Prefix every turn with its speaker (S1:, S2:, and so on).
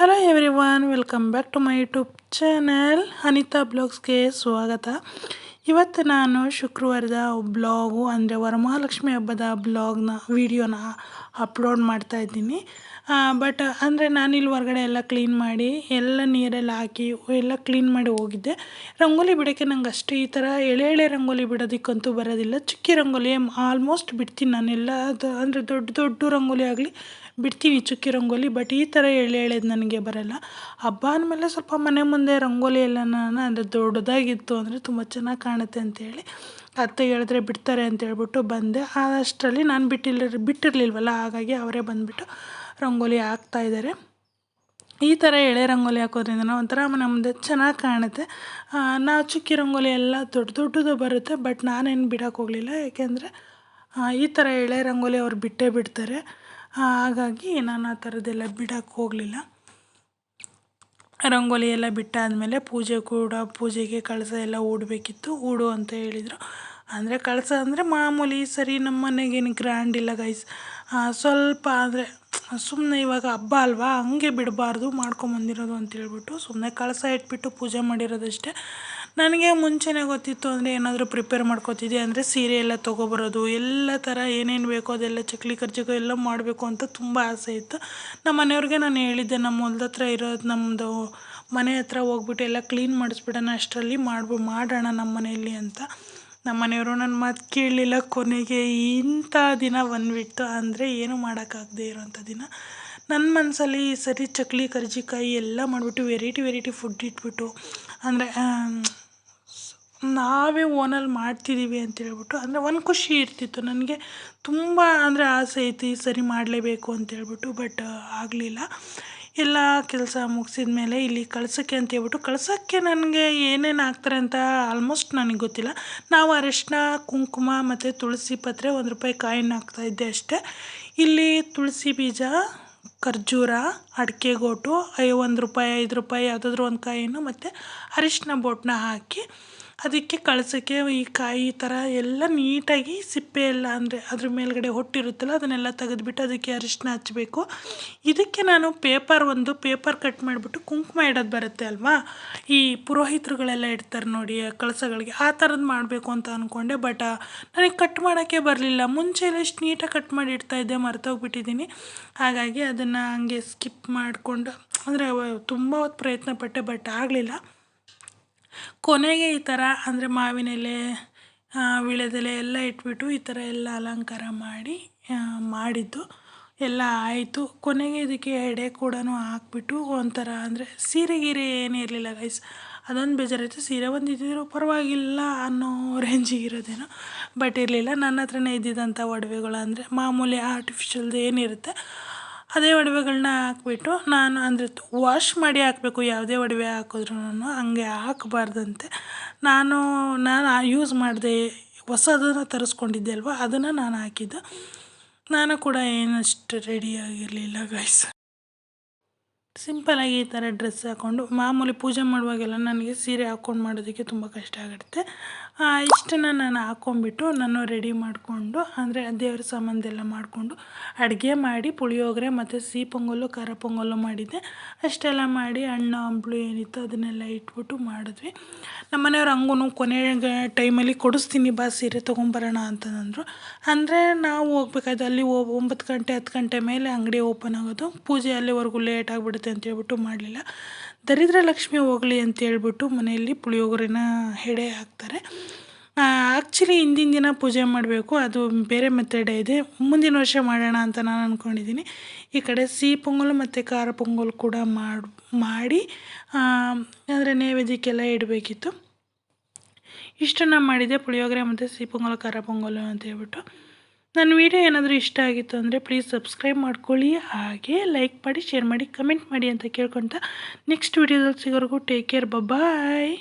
S1: Hello everyone welcome back to my YouTube channel Anita ಬ್ಲಾಗ್ಸ್ಗೆ ಸ್ವಾಗತ. ಇವತ್ತು ನಾನು ಶುಕ್ರವಾರದ ಬ್ಲಾಗು, ಅಂದರೆ ವರಮಹಾಲಕ್ಷ್ಮಿ ಹಬ್ಬದ ಬ್ಲಾಗ್ನ ವೀಡಿಯೋನ ಅಪ್ಲೋಡ್ ಮಾಡ್ತಾ ಇದ್ದೀನಿ. ಬಟ್ ಅಂದರೆ ನಾನಿಲ್ಲಿ ಹೊರಗಡೆ ಎಲ್ಲ ಕ್ಲೀನ್ ಮಾಡಿ, ಎಲ್ಲ ನೀರೆಲ್ಲ ಹಾಕಿ, ಎಲ್ಲ ಕ್ಲೀನ್ ಮಾಡಿ ಹೋಗಿದ್ದೆ. ರಂಗೋಲಿ ಬಿಡೋಕ್ಕೆ ನಂಗೆ ಅಷ್ಟು ಈ ಥರ ಎಳೆ ಎಳೆ ರಂಗೋಲಿ ಬಿಡೋದಕ್ಕಂತೂ ಬರೋದಿಲ್ಲ. ಚಿಕ್ಕಿ ರಂಗೋಲಿ ಆಲ್ಮೋಸ್ಟ್ ಬಿಡ್ತೀನಿ ನಾನೆಲ್ಲ ಅದು ಅಂದರೆ ದೊಡ್ಡ ದೊಡ್ಡ ರಂಗೋಲಿ ಆಗಲಿ ಬಿಡ್ತೀನಿ ಚುಕ್ಕಿ ರಂಗೋಲಿ ಬಟ್ ಈ ಥರ ಎಳೆ ಎಳೆದು ನನಗೆ ಬರಲ್ಲ. ಹಬ್ಬ ಅಂದಮೇಲೆ ಸ್ವಲ್ಪ ಮನೆ ಮುಂದೆ ರಂಗೋಲಿ ಎಲ್ಲ ನಾನು ಅಂದರೆ ದೊಡ್ಡದಾಗಿತ್ತು ಅಂದರೆ ತುಂಬ ಚೆನ್ನಾಗಿ ಕಾಣುತ್ತೆ ಅಂತೇಳಿ ಅತ್ತೆ ಹೇಳಿದ್ರೆ ಬಿಡ್ತಾರೆ ಅಂತ ಹೇಳ್ಬಿಟ್ಟು ಬಂದೆ. ಅಷ್ಟರಲ್ಲಿ ನಾನು ಬಿಟ್ಟಿಲ್ಲ ಬಿಟ್ಟಿರಲಿಲ್ವಲ್ಲ, ಹಾಗಾಗಿ ಅವರೇ ಬಂದುಬಿಟ್ಟು ರಂಗೋಲಿ ಹಾಕ್ತಾ ಇದ್ದಾರೆ. ಈ ಥರ ಎಳೆ ರಂಗೋಲಿ ಹಾಕೋದ್ರಿಂದ ಒಂಥರ ನಮ್ಮದು ಚೆನ್ನಾಗಿ ಕಾಣುತ್ತೆ. ನಾವು ಚುಕ್ಕಿ ರಂಗೋಲಿ ಎಲ್ಲ ದೊಡ್ಡ, ದೊಡ್ಡದು ಬರುತ್ತೆ, ಬಟ್ ನಾನೇನು ಬಿಡೋಕೆ ಹೋಗಲಿಲ್ಲ. ಏಕೆಂದರೆ ಈ ಥರ ಎಳೆ ರಂಗೋಲಿ ಅವ್ರು ಬಿಟ್ಟೇ ಬಿಡ್ತಾರೆ. ಹಾಗಾಗಿ ನಾನು ಆ ಥರದ್ದೆಲ್ಲ ಬಿಡೋಕ್ಕೆ ಹೋಗಲಿಲ್ಲ. ರಂಗೋಲಿ ಎಲ್ಲ ಬಿಟ್ಟಾದಮೇಲೆ ಪೂಜೆ ಕೂಡ, ಪೂಜೆಗೆ ಕಳಸ ಎಲ್ಲ ಹೂಡಬೇಕಿತ್ತು ಹೂಡು ಅಂತ ಹೇಳಿದರು. ಅಂದರೆ ಕಳಸ ಅಂದರೆ ಮಾಮೂಲಿ ಸರಿ ನಮ್ಮ ಮನೆಗೇನು ಗ್ರ್ಯಾಂಡ್ ಇಲ್ಲ ಗೈಸ್ ಸ್ವಲ್ಪ ಅಂದರೆ ಸುಮ್ಮನೆ ಇವಾಗ ಹಬ್ಬ ಅಲ್ವಾ? ಹಂಗೆ ಬಿಡಬಾರ್ದು ಮಾಡ್ಕೊಂಬಂದಿರೋದು ಅಂತ ಹೇಳ್ಬಿಟ್ಟು ಸುಮ್ಮನೆ ಕಳಸ ಇಟ್ಬಿಟ್ಟು ಪೂಜೆ ಮಾಡಿರೋದಷ್ಟೇ. ನನಗೆ ಮುಂಚೆನೇ ಗೊತ್ತಿತ್ತು ಅಂದರೆ ಏನಾದರೂ ಪ್ರಿಪೇರ್ ಮಾಡ್ಕೋತಿದ್ದೆ ಅಂದರೆ ಸೀರೆ ಎಲ್ಲ ತೊಗೊಬರೋದು, ಎಲ್ಲ ಥರ ಏನೇನು ಬೇಕೋ ಅದೆಲ್ಲ ಚಕ್ಲಿ ಖರ್ಚಿಗೂ ಎಲ್ಲ ಮಾಡಬೇಕು ಅಂತ ತುಂಬ ಆಸೆ ಇತ್ತು. ನಮ್ಮ ಮನೆಯವ್ರಿಗೆ ನಾನು ಹೇಳಿದ್ದೆ ನಮ್ಮ ಹೊಲ್ದ ಹತ್ರ ಇರೋದು ನಮ್ಮದು ಮನೆ ಹತ್ರ ಹೋಗ್ಬಿಟ್ಟು ಎಲ್ಲ ಕ್ಲೀನ್ ಮಾಡಿಸ್ಬಿಡೋಣ, ಅಷ್ಟರಲ್ಲಿ ಮಾಡ್ಬೋ, ಮಾಡೋಣ ನಮ್ಮ ಮನೆಯಲ್ಲಿ ಅಂತ. ನಮ್ಮ ಮನೆಯವರು ನನ್ನ ಮಾತು ಕೇಳಲಿಲ್ಲ. ಕೊನೆಗೆ ಇಂಥ ದಿನ ಬಂದುಬಿಟ್ಟು ಅಂದರೆ ಏನೂ ಮಾಡೋಕ್ಕಾಗದೇ ಇರೋಂಥ ದಿನ. ನನ್ನ ಮನಸ್ಸಲ್ಲಿ ಸರಿ ಚಕ್ಲಿ, ಕರ್ಜಿಕಾಯಿ ಎಲ್ಲ ಮಾಡಿಬಿಟ್ಟು ವೆರೈಟಿ ವೆರೈಟಿ ಫುಡ್ ಇಟ್ಬಿಟ್ಟು ಅಂದರೆ ನಾವೇ ಓನಲ್ಲಿ ಮಾಡ್ತಿದ್ದೀವಿ ಅಂತ ಹೇಳ್ಬಿಟ್ಟು ಅಂದರೆ ಒಂದು ಖುಷಿ ಇರ್ತಿತ್ತು. ನನಗೆ ತುಂಬ ಅಂದರೆ ಆಸೆ ಐತಿ ಸರಿ ಮಾಡಲೇಬೇಕು ಅಂತೇಳ್ಬಿಟ್ಟು ಬಟ್ ಆಗಲಿಲ್ಲ. ಎಲ್ಲ ಕೆಲಸ ಮುಗಿಸಿದ ಮೇಲೆ ಇಲ್ಲಿ ಕಳ್ಸೋಕ್ಕೆ ಅಂತ ಹೇಳ್ಬಿಟ್ಟು ಕಳ್ಸೋಕ್ಕೆ ನನಗೆ ಏನೇನು ಹಾಕ್ತಾರೆ ಅಂತ ಆಲ್ಮೋಸ್ಟ್ ನನಗೆ ಗೊತ್ತಿಲ್ಲ. ನಾವು ಅರಿಶಿನ ಕುಂಕುಮ ಮತ್ತು ತುಳಸಿ ಪತ್ರೆ ಒಂದು ರೂಪಾಯಿ ಕಾಯಿನ್ ಹಾಕ್ತಾಯಿದ್ದೆ ಅಷ್ಟೇ. ಇಲ್ಲಿ ತುಳಸಿ ಬೀಜ, ಖರ್ಜೂರ, ಅಡಿಕೆ ಗೋಟು, ಐ ಒಂದು ರೂಪಾಯಿ, ಐದು ರೂಪಾಯಿ ಯಾವುದಾದ್ರೂ ಒಂದು ಕಾಯಿನು ಮತ್ತು ಅರಿಶಿನ ಬೋಟನ್ನ ಹಾಕಿ ಅದಕ್ಕೆ ಕಳಸಕ್ಕೆ ಈ ಕಾಯಿ ಥರ ಎಲ್ಲ ನೀಟಾಗಿ ಸಿಪ್ಪೆ ಎಲ್ಲ ಅಂದರೆ ಅದ್ರ ಮೇಲ್ಗಡೆ ಹೊಟ್ಟಿರುತ್ತಲ್ಲ ಅದನ್ನೆಲ್ಲ ತೆಗೆದುಬಿಟ್ಟು ಅದಕ್ಕೆ ಅರಿಶಿನ ಹಚ್ಚಬೇಕು. ಇದಕ್ಕೆ ನಾನು ಪೇಪರ್ ಒಂದು ಪೇಪರ್ ಕಟ್ ಮಾಡಿಬಿಟ್ಟು ಕುಂಕುಮ ಇಡೋದು ಬರುತ್ತೆ ಅಲ್ವಾ? ಈ ಪುರೋಹಿತರುಗಳೆಲ್ಲ ಇಡ್ತಾರೆ ನೋಡಿ ಕಳಸಗಳಿಗೆ. ಆ ಥರದ್ದು ಮಾಡಬೇಕು ಅಂತ ಅಂದ್ಕೊಂಡೆ ಬಟ್ ನನಗೆ ಕಟ್ ಮಾಡೋಕ್ಕೆ ಬರಲಿಲ್ಲ. ಮುಂಚೆ ಎಲ್ಲ ಎಷ್ಟು ನೀಟಾಗಿ ಕಟ್ ಮಾಡಿ ಇಡ್ತಾಯಿದ್ದೆ ಮರೆತೋಗ್ಬಿಟ್ಟಿದ್ದೀನಿ. ಹಾಗಾಗಿ ಅದನ್ನು ಹಂಗೆ ಸ್ಕಿಪ್ ಮಾಡಿಕೊಂಡು, ಅಂದರೆ ತುಂಬ ಹೊತ್ತು ಪ್ರಯತ್ನ ಪಟ್ಟೆ ಬಟ್ ಆಗಲಿಲ್ಲ. ಕೊನೆಗೆ ಈ ಥರ ಅಂದರೆ ಮಾವಿನ ಎಲೆ ವೀಳ್ಯದೆಲೆ ಎಲ್ಲ ಇಟ್ಬಿಟ್ಟು ಈ ಥರ ಎಲ್ಲ ಅಲಂಕಾರ ಮಾಡಿ ಮಾಡಿದ್ದು. ಎಲ್ಲ ಆಯಿತು. ಕೊನೆಗೆ ಇದಕ್ಕೆ ಎಡೆ ಕೂಡ ಹಾಕ್ಬಿಟ್ಟು ಒಂಥರ ಅಂದರೆ ಸೀರೆ ಗೀರೆ ಏನೂ ಇರಲಿಲ್ಲ ಗೈಸ್ ಅದೊಂದು ಬೇಜಾರಾಯಿತು. ಸೀರೆ ಒಂದು ಇದ್ದಿದ್ರು ಪರವಾಗಿಲ್ಲ ಅನ್ನೋ ರೇಂಜಿಗೆ ಇರೋದೇನೋ. ಬಟ್ ಇರಲಿಲ್ಲ. ನನ್ನ ಹತ್ರನೇ ಇದ್ದಿದ್ದಂಥ ಒಡವೆಗಳು ಅಂದರೆ ಮಾಮೂಲಿ ಆರ್ಟಿಫಿಷಿಯಲ್ದು ಏನಿರುತ್ತೆ. ಅದೇ ಒಡವೆಗಳನ್ನ ಹಾಕ್ಬಿಟ್ಟು ನಾನು ಅಂದರೆ ವಾಶ್ ಮಾಡಿ ಹಾಕಬೇಕು, ಯಾವುದೇ ಒಡವೆ ಹಾಕಿದ್ರು ಹಂಗೆ ಹಾಕಬಾರ್ದಂತೆ. ನಾನು ನಾನು ಯೂಸ್ ಮಾಡಿದೆ, ಹೊಸದನ್ನು ತರಿಸ್ಕೊಂಡಿದ್ದೆ ಅಲ್ವ, ಅದನ್ನು ನಾನು ಹಾಕಿದ್ದು. ನಾನು ಕೂಡ ಏನಷ್ಟು ರೆಡಿಯಾಗಿರಲಿಲ್ಲ ಗೈಸ್ ಸಿಂಪಲಾಗಿ ಈ ಥರ ಡ್ರೆಸ್ ಹಾಕ್ಕೊಂಡು ಮಾಮೂಲಿ ಪೂಜೆ ಮಾಡುವಾಗೆಲ್ಲ ನನಗೆ ಸೀರೆ ಹಾಕ್ಕೊಂಡು ಮಾಡೋದಕ್ಕೆ ತುಂಬ ಕಷ್ಟ ಆಗುತ್ತೆ. ಇಷ್ಟನ್ನು ನಾನು ಹಾಕ್ಕೊಂಬಿಟ್ಟು ನಾನು ರೆಡಿ ಮಾಡಿಕೊಂಡು, ಅಂದರೆ ದೇವ್ರ ಸಾಮಾನ್ದೆಲ್ಲ ಮಾಡಿಕೊಂಡು ಅಡುಗೆ ಮಾಡಿ, ಪುಳಿಯೋಗರೆ ಮತ್ತು ಸಿಹಿ ಪೊಂಗಲ್ಲು, ಖಾರ ಪೊಂಗಲ್ಲು ಮಾಡಿದ್ದೆ. ಅಷ್ಟೆಲ್ಲ ಮಾಡಿ ಹಣ್ಣು ಹಂಪ್ಲು ಏನಿತ್ತು ಅದನ್ನೆಲ್ಲ ಇಟ್ಬಿಟ್ಟು ಮಾಡಿದ್ವಿ. ನಮ್ಮ ಮನೆಯವ್ರು ಹಂಗೂ ಕೊನೆ ಟೈಮಲ್ಲಿ ಕೊಡಿಸ್ತೀನಿ ಬಾ ಸೀರೆ ತೊಗೊಂಬರೋಣ ಅಂತಂದರು ಅಂದರೆ. ನಾವು ಹೋಗ್ಬೇಕಾಯ್ತು ಅಲ್ಲಿ ಒಂಬತ್ತು ಗಂಟೆ, ಹತ್ತು ಗಂಟೆ ಮೇಲೆ ಅಂಗಡಿ ಓಪನ್ ಆಗೋದು. ಪೂಜೆ ಅಲ್ಲಿವರೆಗೂ ಲೇಟ್ ಆಗಿಬಿಡುತ್ತೆ. ಅಂತ ಹೇಳ್ಬಿಟ್ಟು ಮಾಡಲಿಲ್ಲ. ದರಿದ್ರ ಲಕ್ಷ್ಮಿ ಹೋಗಲಿ ಅಂತೇಳ್ಬಿಟ್ಟು ಮನೆಯಲ್ಲಿ ಪುಳಿಯೋಗರೆನ ಹೆಡೆ ಹಾಕ್ತಾರೆ. ಆ್ಯಕ್ಚುಲಿ ಹಿಂದಿನ ದಿನ ಪೂಜೆ ಮಾಡಬೇಕು. ಅದು ಬೇರೆ ಮೆಥಡ್ ಇದೆ. ಮುಂದಿನ ವರ್ಷ ಮಾಡೋಣ ಅಂತ ನಾನು ಅಂದ್ಕೊಂಡಿದ್ದೀನಿ ಈ ಕಡೆ ಸಿಹಿ ಪೊಂಗಲ್ ಮತ್ತು ಖಾರ ಪೊಂಗಲ್ ಕೂಡ ಮಾಡಿ ಮಾಡಿ ಅಂದರೆ ನೈವೇದ್ಯಕ್ಕೆಲ್ಲ ಇಡಬೇಕಿತ್ತು. ಇಷ್ಟನ್ನು ಮಾಡಿದೆ ಪುಳಿಯೋಗರೆ ಮತ್ತು ಸಿಹಿ ಪೊಂಗಲ್, ಖಾರ ಪೊಂಗಲ್ ಅಂತ ಹೇಳ್ಬಿಟ್ಟು. ನನ್ನ ವೀಡಿಯೋ ಏನಾದರೂ ಇಷ್ಟ ಆಗಿತ್ತು ಅಂದರೆ ಪ್ಲೀಸ್ ಸಬ್ಸ್ಕ್ರೈಬ್ ಮಾಡ್ಕೊಳ್ಳಿ, ಹಾಗೆ ಲೈಕ್ ಮಾಡಿ ಶೇರ್ ಮಾಡಿ ಕಮೆಂಟ್ ಮಾಡಿ ಅಂತ ಕೇಳ್ಕೊತಾ ನೆಕ್ಸ್ಟ್ ವೀಡಿಯೋದಲ್ಲಿ ಸಿಗೋರ್ಗು ಟೇಕ್ ಕೇರ್ ಬಾಯ್